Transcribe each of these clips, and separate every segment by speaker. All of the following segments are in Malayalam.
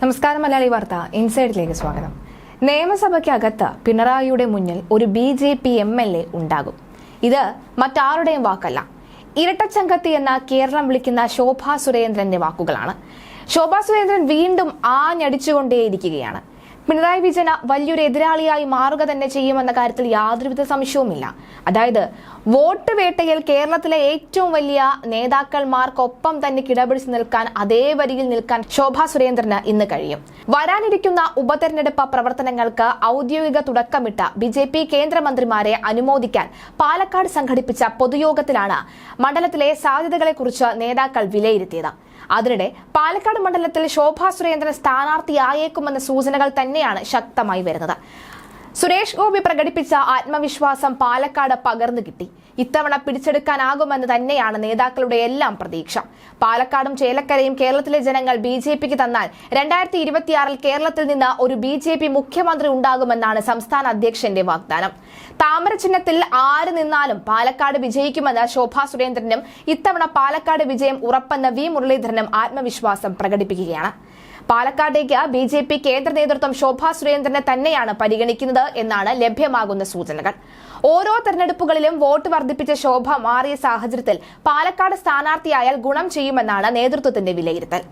Speaker 1: നമസ്കാരം മലയാളി വാർത്ത. ഇൻസൈഡിലേക്ക് സ്വാഗതം. നിയമസഭയ്ക്കകത്ത് പിണറായിയുടെ മുന്നിൽ ഒരു B J P M L A ഉണ്ടാകും. ഇത് മറ്റാരുടെയും വാക്കല്ല. ഇരട്ടച്ചങ്കത്തി എന്ന കേരളം വിളിക്കുന്ന ശോഭാ സുരേന്ദ്രന്റെ വാക്കുകളാണ്. ശോഭാ സുരേന്ദ്രൻ വീണ്ടും ആഞ്ഞടിച്ചുകൊണ്ടേയിരിക്കുകയാണ്. പിണറായി വിജയന് വലിയൊരു എതിരാളിയായി മാറുക തന്നെ ചെയ്യുമെന്ന കാര്യത്തിൽ യാതൊരുവിധ സംശയവുമില്ല. അതായത് വോട്ട് വേട്ടയിൽ കേരളത്തിലെ ഏറ്റവും വലിയ നേതാക്കന്മാർക്കൊപ്പം തന്നെ കിടപിടിച്ച് നിൽക്കാൻ അതേ വരിയിൽ നിൽക്കാൻ ശോഭാ സുരേന്ദ്രന് ഇന്ന് കഴിയും. വരാനിരിക്കുന്ന ഉപതെരഞ്ഞെടുപ്പ് പ്രവർത്തനങ്ങൾക്ക് ഔദ്യോഗിക തുടക്കമിട്ട ബി ജെ പി കേന്ദ്രമന്ത്രിമാരെ അനുമോദിക്കാൻ പാലക്കാട് സംഘടിപ്പിച്ച പൊതുയോഗത്തിലാണ് മണ്ഡലത്തിലെ സാധ്യതകളെക്കുറിച്ച് നേതാക്കൾ വിലയിരുത്തിയത്. അതിനിടെ പാലക്കാട് മണ്ഡലത്തിൽ ശോഭാ സുരേന്ദ്രൻ സ്ഥാനാർത്ഥിയായേക്കുമെന്ന സൂചനകൾ തന്നെയാണ് ശക്തമായി വരുന്നത്. സുരേഷ് ഗോപി പ്രകടിപ്പിച്ച ആത്മവിശ്വാസം പാലക്കാട് പകർന്നു കിട്ടി. ഇത്തവണ പിടിച്ചെടുക്കാനാകുമെന്ന് തന്നെയാണ് നേതാക്കളുടെ എല്ലാം പ്രതീക്ഷ. പാലക്കാടും ചേലക്കരയും കേരളത്തിലെ ജനങ്ങൾ ബി ജെ പിക്ക് തന്നാൽ രണ്ടായിരത്തി ഇരുപത്തിയാറിൽ കേരളത്തിൽ നിന്ന് ഒരു ബി ജെ പി മുഖ്യമന്ത്രി ഉണ്ടാകുമെന്നാണ് സംസ്ഥാന അധ്യക്ഷന്റെ വാഗ്ദാനം. താമര ചിഹ്നത്തിൽ ആര് നിന്നാലും പാലക്കാട് വിജയിക്കുമെന്ന് ശോഭാ സുരേന്ദ്രനും ഇത്തവണ പാലക്കാട് വിജയം ഉറപ്പെന്ന് വി മുരളീധരനും ആത്മവിശ്വാസം പ്രകടിപ്പിക്കുകയാണ്. പാലക്കാടേക്ക് ബി ജെ പി കേന്ദ്ര നേതൃത്വം ശോഭാ സുരേന്ദ്രനെ തന്നെയാണ് പരിഗണിക്കുന്നത് എന്നാണ് ലഭ്യമാകുന്ന സൂചനകൾ. ഓരോ തെരഞ്ഞെടുപ്പുകളിലും വോട്ട് വർദ്ധിപ്പിച്ച ശോഭ മാറിയ സാഹചര്യത്തിൽ പാലക്കാട് സ്ഥാനാർത്ഥിയായാൽ ഗുണം ചെയ്യുമെന്നാണ് നേതൃത്വത്തിന്റെ വിലയിരുത്തൽ.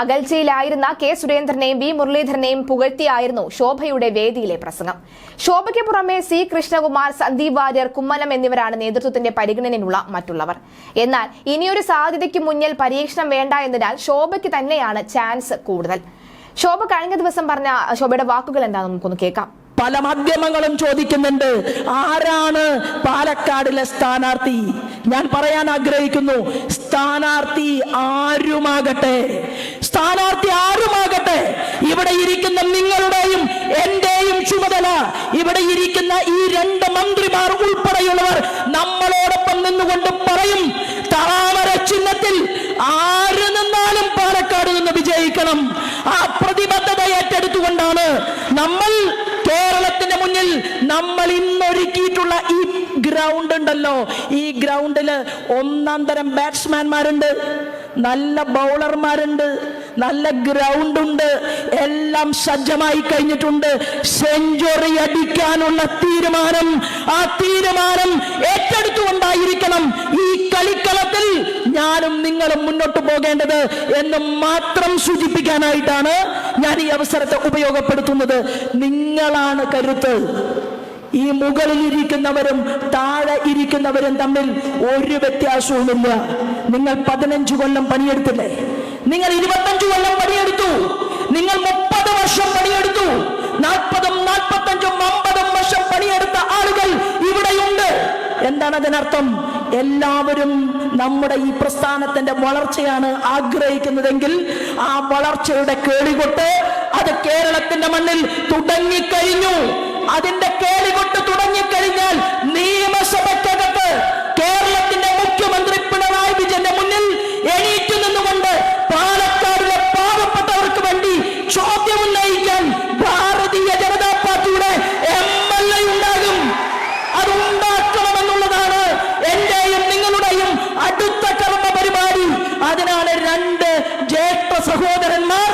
Speaker 1: അകൽച്ചയിലായിരുന്ന കെ സുരേന്ദ്രനെയും വി മുരളീധരനെയും പുകഴ്ത്തിയായിരുന്നു ശോഭയുടെ വേദിയിലെ പ്രസംഗം. ശോഭയ്ക്ക് പുറമെ സി കൃഷ്ണകുമാർ സന്ദീപ് വാര്യർ കുമ്മനം എന്നിവരാണ് നേതൃത്വത്തിന്റെ പരിഗണനയിലുള്ള മറ്റുള്ളവർ. എന്നാൽ ഇനിയൊരു സാധ്യതയ്ക്ക് മുന്നിൽ പരീക്ഷണം വേണ്ട എന്നതിനാൽ ശോഭയ്ക്ക് തന്നെയാണ് ചാൻസ് കൂടുതൽ. ശോഭ കഴിഞ്ഞ ദിവസം പറഞ്ഞ ശോഭയുടെ വാക്കുകൾ എന്താണെന്ന് നമുക്കൊന്ന് കേൾക്കാം.
Speaker 2: പല മാധ്യമങ്ങളും ചോദിക്കുന്നുണ്ട് ആരാണ് പാലക്കാടിലെ സ്ഥാനാർത്ഥി? ഞാൻ പറയാൻ ആഗ്രഹിക്കുന്നു സ്ഥാനാർത്ഥി ആരുമാകട്ടെ? സ്ഥാനാർത്ഥി ആരുമാകട്ടെ? ഇവിടെ ഇരിക്കുന്ന നിങ്ങളുടെയും എന്റെയും ചുമതല ഇവിടെ ഇരിക്കുന്ന ഈ രണ്ട് മന്ത്രിമാർ ഉൾപ്പെടെയുള്ളവർ നമ്മളോടൊപ്പം നിന്നുകൊണ്ട് പറയും താമര ചിഹ്നത്തിൽ ആര് നിന്നാലും പാലക്കാട് നിന്ന് വിജയിക്കണം. ആ പ്രതിബദ്ധത ഏറ്റെടുത്തുകൊണ്ടാണ് നമ്മൾ കേരളത്തിന്റെ മുന്നിൽ നമ്മൾ ഇന്നൊരുക്കിയിട്ടുള്ള ഈ ഗ്രൗണ്ട് ഉണ്ടല്ലോ. ഈ ഗ്രൗണ്ടിൽ ഒന്നാം തരം ബാറ്റ്സ്മാൻമാരുണ്ട് നല്ല ബൗളർമാരുണ്ട് നല്ല ഗ്രൗണ്ട് ഉണ്ട്. എല്ലാം സജ്ജമായി കഴിഞ്ഞിട്ടുണ്ട്. സെഞ്ചുറി അടിക്കാനുള്ള തീരുമാനം. ആ തീരുമാനം ഏറ്റെടുത്തുകൊണ്ടായിരിക്കണം ഈ കളിക്കളത്തിൽ ഞാനും നിങ്ങളും മുന്നോട്ട് പോകേണ്ടത് എന്ന് മാത്രം സൂചിപ്പിക്കാനായിട്ടാണ് ഞാൻ ഈ അവസരത്തെ ഉപയോഗപ്പെടുത്തുന്നത്. നിങ്ങളാണ് കരുത്ത്. ഈ മുകളിൽ ഇരിക്കുന്നവരും താഴെ ഇരിക്കുന്നവരും തമ്മിൽ ഒരു വ്യത്യാസവുമില്ല. നിങ്ങൾ പതിനഞ്ച് കൊല്ലം പണിയെടുത്തില്ലേ? നിങ്ങൾ ഇരുപത്തഞ്ച് കൊല്ലം പണിയെടുത്തു. നിങ്ങൾ മുപ്പത് വർഷം പണിയെടുത്തു. നാൽപ്പതും നാൽപ്പത്തഞ്ചും അമ്പതും വർഷം പണിയെടുത്ത ആളുകൾ ഇവിടെയുണ്ട്. എന്താണ് അതിനർത്ഥം? എല്ലാവരും നമ്മുടെ ഈ പ്രസ്ഥാനത്തിന്റെ വളർച്ചയാണ് ആഗ്രഹിക്കുന്നതെങ്കിൽ ആ വളർച്ചയുടെ കേളികൊട്ട് അത് കേരളത്തിന്റെ മണ്ണിൽ തുടങ്ങിക്കഴിഞ്ഞു. അതിന്റെ കേളികൊട്ട് തുടങ്ങിക്കഴിഞ്ഞാൽ നിയമസഭയ്ക്കകത്ത് കേരളത്തിന്റെ മുഖ്യമന്ത്രി പിണറായി വിജയന്റെ മുന്നിൽ എണീറ്റു നിന്നുകൊണ്ട് പാലക്കാടിലെ പാവപ്പെട്ടവർക്ക് വേണ്ടി ചോദ്യം ഉന്നയിക്കാൻ ഭാരതീയ ജനതാ പാർട്ടിയുടെ എം എൽ എ ഉണ്ടാകും. അത് ഉണ്ടാക്കണമെന്നുള്ളതാണ് എന്റെയും നിങ്ങളുടെയും അടുത്ത കർമ്മ പരിപാടി അതിനാണ് രണ്ട് ജ്യേഷ്ഠ സഹോദരന്മാർ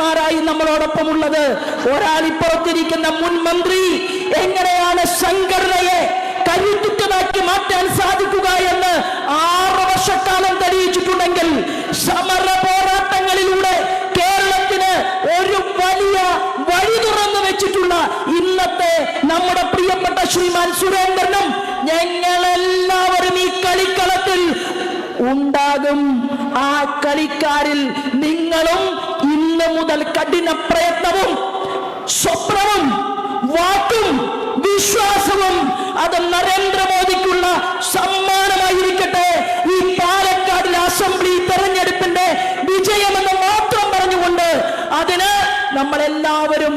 Speaker 2: മന്ത്രിമാരായി നമ്മളോടൊപ്പം ഉള്ളത് ഒരാൾ ഇപ്പുറത്തിരിക്കുന്ന മുൻ മന്ത്രി എങ്ങനെയാണ് സംഘടനയെ കരുത്തുറ്റതാക്കി മാറ്റാൻ സാധിക്കുക എന്ന് ആറ് വർഷക്കാലം തെളിയിച്ചിട്ടുണ്ടെങ്കിൽ സമര പോരാട്ടങ്ങളിലൂടെ കേരളത്തിന് ഒരു വലിയ വഴി തുറന്നു വെച്ചിട്ടുള്ള ഇന്നത്തെ നമ്മുടെ പ്രിയപ്പെട്ട ശ്രീമാൻ സുരേന്ദ്രനും ഞങ്ങളെല്ലാവരും ഈ കളിക്കളത്തിൽ ഉണ്ടാകും. ആ കളിക്കാരിൽ ഇന്ന് മുതൽ കഠിന പ്രയത്നവും സ്വപ്നവും വാക്കും വിശ്വാസവും അത് നരേന്ദ്രമോദിക്കുള്ള സമ്മാനമായിരിക്കട്ടെ. ഈ പാലക്കാടിലെ അസംബ്ലി തെരഞ്ഞെടുപ്പിന്റെ വിജയമെന്ന് മാത്രം പറഞ്ഞുകൊണ്ട് അതിന് നമ്മളെല്ലാവരും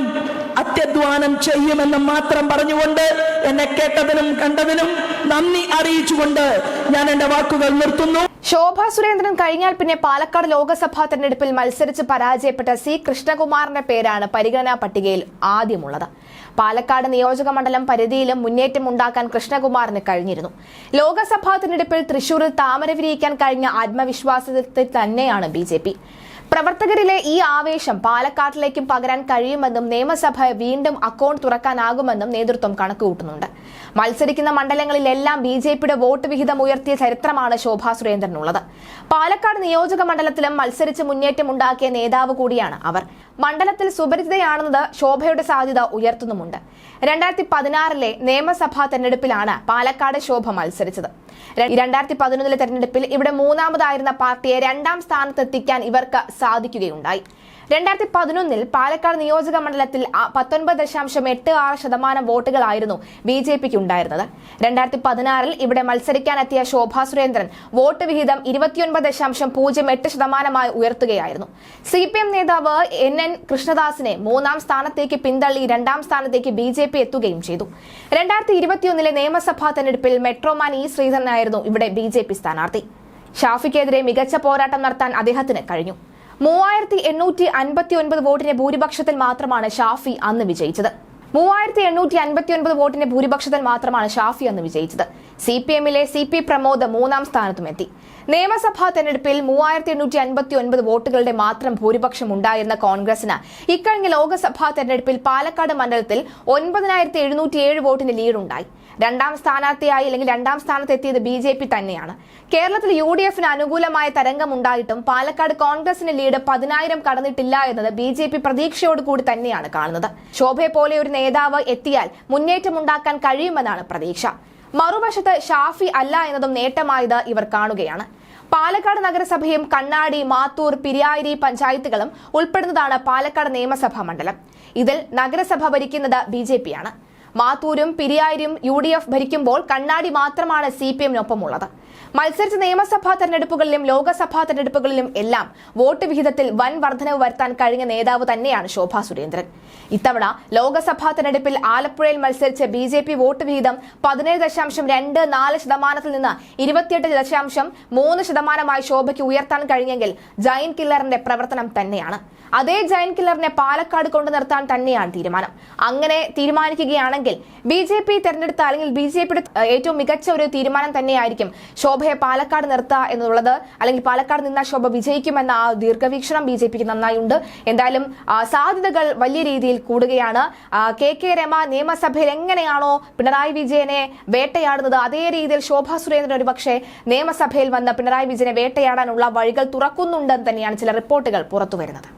Speaker 2: അത്യധ്വാനം ചെയ്യുമെന്ന് മാത്രം പറഞ്ഞുകൊണ്ട് എന്നെ കേട്ടതിനും കണ്ടതിനും നന്ദി അറിയിച്ചുകൊണ്ട് ഞാൻ എന്റെ വാക്കുകൾ നിർത്തുന്നു.
Speaker 1: ശോഭാ സുരേന്ദ്രൻ കഴിഞ്ഞാൽ പിന്നെ പാലക്കാട് ലോക്സഭാ തെരഞ്ഞെടുപ്പിൽ മത്സരിച്ച് പരാജയപ്പെട്ട സി കൃഷ്ണകുമാറിന്റെ പേരാണ് പരിഗണനാ പട്ടികയിൽ ആദ്യമുള്ളത്. പാലക്കാട് നിയോജക മണ്ഡലം പരിധിയിലും മുന്നേറ്റം ഉണ്ടാക്കാൻ കൃഷ്ണകുമാറിന് കഴിഞ്ഞിരുന്നു. ലോക്സഭാ തെരഞ്ഞെടുപ്പിൽ തൃശൂരിൽ താമര വിരിയിക്കാൻ കഴിഞ്ഞ ആത്മവിശ്വാസത്തിൽ തന്നെയാണ് ബി പ്രവർത്തകരിലെ ഈ ആവേശം പാലക്കാട്ടിലേക്കും പകരാൻ കഴിയുമെന്നും നിയമസഭ വീണ്ടും അക്കൗണ്ട് തുറക്കാനാകുമെന്നും നേതൃത്വം കണക്കുകൂട്ടുന്നുണ്ട്. മത്സരിക്കുന്ന മണ്ഡലങ്ങളിലെല്ലാം ബി ജെ പിയുടെ വോട്ട് വിഹിതം ഉയർത്തിയ ചരിത്രമാണ് ശോഭാ സുരേന്ദ്രനുള്ളത്. പാലക്കാട് നിയോജക മണ്ഡലത്തിലും മത്സരിച്ച് മുന്നേറ്റം ഉണ്ടാക്കിയ നേതാവ് കൂടിയാണ് അവർ. മണ്ഡലത്തിൽ സുപരിചിതയാണെന്നത് ശോഭയുടെ സാധ്യത ഉയർത്തുന്നുമുണ്ട്. രണ്ടായിരത്തി പതിനാറിലെ നിയമസഭാ തെരഞ്ഞെടുപ്പിലാണ് പാലക്കാട് ശോഭ മത്സരിച്ചത്. രണ്ടായിരത്തി പതിനൊന്നിലെ തെരഞ്ഞെടുപ്പിൽ ഇവിടെ മൂന്നാമതായിരുന്ന പാർട്ടിയെ രണ്ടാം സ്ഥാനത്തെത്തിക്കാൻ ഇവർക്ക് സാധിക്കുകയുണ്ടായി. രണ്ടായിരത്തി പതിനൊന്നിൽ പാലക്കാട് നിയോജക മണ്ഡലത്തിൽ പത്തൊൻപത് ദശാംശം എട്ട് ആറ് ശതമാനം വോട്ടുകളായിരുന്നു ബി ജെ പിക്ക് ഉണ്ടായിരുന്നത്. രണ്ടായിരത്തി പതിനാറിൽ ഇവിടെ മത്സരിക്കാനെത്തിയ ശോഭാ സുരേന്ദ്രൻ വോട്ട് വിഹിതം ഇരുപത്തിയൊൻപത് ദശാംശം പൂജ്യം എട്ട് ശതമാനമായി ഉയർത്തുകയായിരുന്നു. സി പി എം നേതാവ് എൻ എൻ കൃഷ്ണദാസിനെ മൂന്നാം സ്ഥാനത്തേക്ക് പിന്തള്ളി രണ്ടാം സ്ഥാനത്തേക്ക് ബി ജെ പി എത്തുകയും ചെയ്തു. രണ്ടായിരത്തി ഇരുപത്തിയൊന്നിലെ നിയമസഭാ തെരഞ്ഞെടുപ്പിൽ മെട്രോമാൻ ഇ ശ്രീധരനായിരുന്നു ഇവിടെ ബി ജെ പി സ്ഥാനാർത്ഥി. ഷാഫിക്കെതിരെ മികച്ച പോരാട്ടം നടത്താൻ അദ്ദേഹത്തിന് കഴിഞ്ഞു. മൂവായിരത്തി എണ്ണൂറ്റി അൻപത്തി ഒൻപത് വോട്ടിന്റെ ഭൂരിപക്ഷത്തിൽ മാത്രമാണ് ഷാഫി അന്ന് വിജയിച്ചത്. മൂവായിരത്തി എണ്ണൂറ്റി അൻപത്തി ഒൻപത് വോട്ടിന്റെ ഭൂരിപക്ഷത്തിൽ മാത്രമാണ് ഷാഫി അന്ന് വിജയിച്ചത്. സി പി എമ്മിലെ സി പി പ്രമോദ് മൂന്നാം സ്ഥാനത്തുമെത്തി. നിയമസഭാ തെരഞ്ഞെടുപ്പിൽ മൂവായിരത്തി എണ്ണൂറ്റി അൻപത്തി ഒൻപത് വോട്ടുകളുടെ മാത്രം ഭൂരിപക്ഷം ഉണ്ടായിരുന്ന കോൺഗ്രസിന് ഇക്കഴിഞ്ഞ ലോക്സഭാ തെരഞ്ഞെടുപ്പിൽ പാലക്കാട് മണ്ഡലത്തിൽ ഒൻപതിനായിരത്തി എഴുന്നൂറ്റി ഏഴ് വോട്ടിന് ലീഡുണ്ടായി. രണ്ടാം സ്ഥാനാർത്ഥിയായി അല്ലെങ്കിൽ രണ്ടാം സ്ഥാനത്തെത്തിയത് ബി ജെ പി തന്നെയാണ്. കേരളത്തിൽ യു ഡി എഫിന് അനുകൂലമായ തരംഗമുണ്ടായിട്ടും പാലക്കാട് കോൺഗ്രസിന് ലീഡ് പതിനായിരം കടന്നിട്ടില്ല എന്നത് ബി ജെ പി പ്രതീക്ഷയോടുകൂടി തന്നെയാണ് കാണുന്നത്. ശോഭയെ പോലെ ഒരു നേതാവ് എത്തിയാൽ മുന്നേറ്റമുണ്ടാക്കാൻ കഴിയുമെന്നാണ് പ്രതീക്ഷ. മറുവശത്ത് ഷാഫി അല്ല എന്നതും നേട്ടമായത് ഇവർ കാണുകയാണ്. പാലക്കാട് നഗരസഭയും കണ്ണാടി മാത്തൂർ പിരിയായിരി പഞ്ചായത്തുകളും ഉൾപ്പെടുന്നതാണ് പാലക്കാട് നിയമസഭാ മണ്ഡലം. ഇതിൽ നഗരസഭ ഭരിക്കുന്നത് ബി ജെ പിയാണ് മാത്തൂരും പിരിയാരും യു ഡി എഫ് ഭരിക്കുമ്പോൾ കണ്ണാടി മാത്രമാണ് സി പി എമ്മിനൊപ്പമുള്ളത്. മത്സരിച്ച നിയമസഭാ തെരഞ്ഞെടുപ്പുകളിലും ലോക്സഭാ തെരഞ്ഞെടുപ്പുകളിലും എല്ലാം വോട്ട് വിഹിതത്തിൽ വൻ വർധനവ് വരുത്താൻ കഴിഞ്ഞ നേതാവ് തന്നെയാണ് ശോഭാ സുരേന്ദ്രൻ. ഇത്തവണ ലോക്സഭാ തെരഞ്ഞെടുപ്പിൽ ആലപ്പുഴയിൽ മത്സരിച്ച ബി ജെ പി വോട്ട് വിഹിതം പതിനേഴ് ദശാംശം രണ്ട് നാല് ശതമാനത്തിൽ നിന്ന് ഇരുപത്തിയെട്ട് ദശാംശം മൂന്ന് ശതമാനമായി ശോഭയ്ക്ക് ഉയർത്താൻ കഴിഞ്ഞെങ്കിൽ ജൈൻ കില്ലറിന്റെ പ്രവർത്തനം തന്നെയാണ്. അതേ ജൈൻ കില്ലറിനെ പാലക്കാട് കൊണ്ടു നിർത്താൻ തന്നെയാണ് തീരുമാനം. അങ്ങനെ തീരുമാനിക്കുകയാണെങ്കിൽ ബി ജെ പി തെരഞ്ഞെടുത്ത അല്ലെങ്കിൽ ബി ജെ പിയുടെ ഏറ്റവും മികച്ച ഒരു തീരുമാനം തന്നെയായിരിക്കും ശോഭയെ പാലക്കാട് നിർത്തുക എന്നുള്ളത്. അല്ലെങ്കിൽ പാലക്കാട് നിന്ന ശോഭ വിജയിക്കുമെന്ന ആ ദീർഘവീക്ഷണം ബി ജെ പിക്ക് നന്നായുണ്ട്. എന്തായാലും സാധ്യതകൾ വലിയ രീതിയിൽ കൂടുകയാണ്. കെ കെ രമ നിയമസഭയിൽ എങ്ങനെയാണോ പിണറായി വിജയനെ വേട്ടയാടുന്നത് അതേ രീതിയിൽ ശോഭ സുരേന്ദ്രൻ ഒരുപക്ഷെ നിയമസഭയിൽ വന്ന് പിണറായി വിജയനെ വേട്ടയാടാനുള്ള വഴികൾ തുറക്കുന്നുണ്ടെന്ന് തന്നെയാണ് ചില റിപ്പോർട്ടുകൾ പുറത്തുവരുന്നത്.